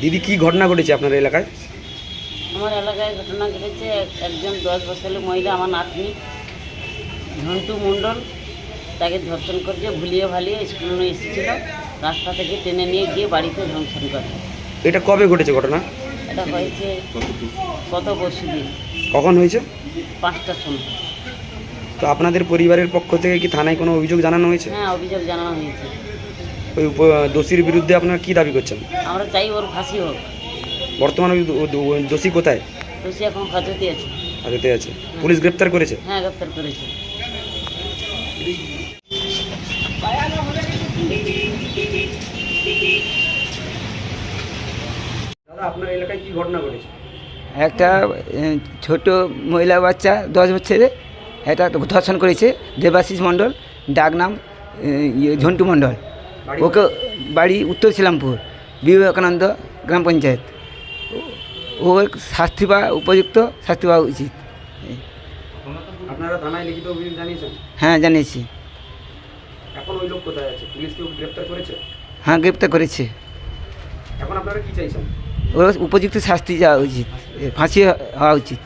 দিদি কি ঘটনা ঘটেছে আপনার এলাকায়? আমার এলাকায় ঘটনা ঘটেছে একজন দশ বছরের মহিলা আমার নাতনি ঝন্টু মণ্ডল তাকে ধর্ষণ করেছে ভুলিয়ে ভালিয়ে স্কুলে এসেছিল। রাস্তা থেকে টেনে নিয়ে গিয়ে বাড়িতে ধর্ষণ করে। এটা কবে ঘটেছে ঘটনা? এটা হয়েছে গত পরশু দিন। কখন হয়েছে? পাঁচটার সময়। তো আপনাদের পরিবারের পক্ষ থেকে কি থানায় কোনো অভিযোগ জানানো হয়েছে? হ্যাঁ অভিযোগ জানানো হয়েছে। ওই উপ- দোষীর বিরুদ্ধে আপনারা কি দাবি করছেন? আমরা চাই ওর ফাঁসি হোক। বর্তমানে দোষী কোথায়? দোষী এখন হাজতে আছে। হাজতে আছে। পুলিশ গ্রেপ্তার করেছে? হ্যাঁ গ্রেপ্তার করেছে। আপনার এলাকায় কি ঘটনা ঘটেছে? একটা ছোট মহিলা বাচ্চা দশ বছরে এটা ধর্ষণ করেছে দেবাশিস মণ্ডল ডাক নাম ইয়ে, ঝন্টু মণ্ডল। ওকে বাড়ি উত্তর শিলামপুর বিবেকানন্দ গ্রাম পঞ্চায়েত। ও- ওর শাস্তি পাওয়া উপযুক্ত শাস্তি পাওয়া উচিত। আপনারা থানায় লিখিত অভিযোগ জানিয়েছেন? হ্যাঁ জানিয়েছি। এখন ওই লোক কোথায় আছে? পুলিশ কেউ গ্রেপ্তার করেছে? হ্যাঁ গ্রেপ্তার করেছে। এখন আপনারা কি চাইছেন? ওর উপযুক্ত শাস্তি যাওয়া উচিত ফাঁসি হওয়া উচিত।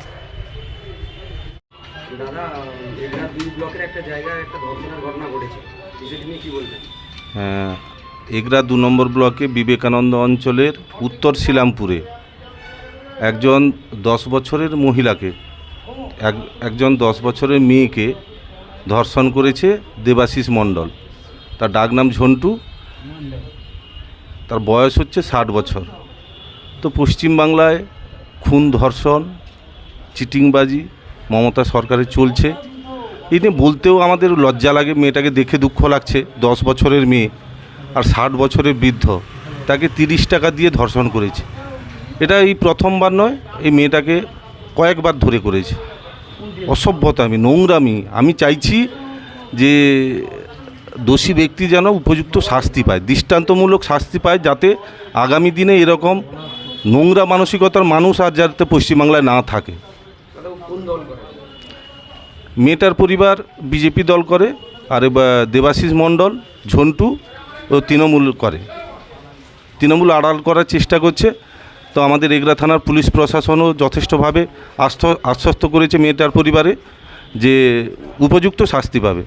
দাদা এগুলা দুই ব্লকের একটা জায়গায় একটা ধর্ষণের ঘটনা ঘটেছে। নিয়ে কি বলবেন? এগরা দু নম্বর ব্লকে বিবেকানন্দ অঞ্চলের উত্তর শিলামপুরে একজন দশ বছরের মহিলাকে, এক, একজন দশ বছরের মেয়েকে ধর্ষণ করেছে দেবাশিস মণ্ডল। তার ডাকনাম ঝন্টু। তার বয়স হচ্ছে ষাট বছর। তো পশ্চিমবাংলায় খুন, ধর্ষণ, চিটিংবাজি মমতা সরকারের চলছে। এই নিয়ে বলতেও আমাদের লজ্জা লাগে, মেয়েটাকে দেখে দুঃখ লাগছে, দশ বছরের মেয়ে আর ষাট বছরের বৃদ্ধ, তাকে তিরিশ টাকা দিয়ে ধর্ষণ করেছে। এটা এই প্রথমবার নয়, এই মেয়েটাকে কয়েকবার ধরে করেছে। অসভ্যতামি নোংরামি, আমি চাইছি যে দোষী ব্যক্তি যেন উপযুক্ত শাস্তি পায়, দৃষ্টান্তমূলক শাস্তি পায় যাতে আগামী দিনে এরকম নোংরা মানসিকতার মানুষ আর যাতে পশ্চিমবাংলায় না থাকে। মেয়েটার পরিবার বিজেপি দল করে, আর দেবাশিস মণ্ডল, ঝন্টু ও তৃণমূল করে। তৃণমূল আড়াল করার চেষ্টা করছে। তো আমাদের এগরা থানার পুলিশ প্রশাসনও যথেষ্টভাবে আশ্ব আশ্বস্ত করেছে মেয়েটার পরিবারে যে উপযুক্ত শাস্তি পাবে।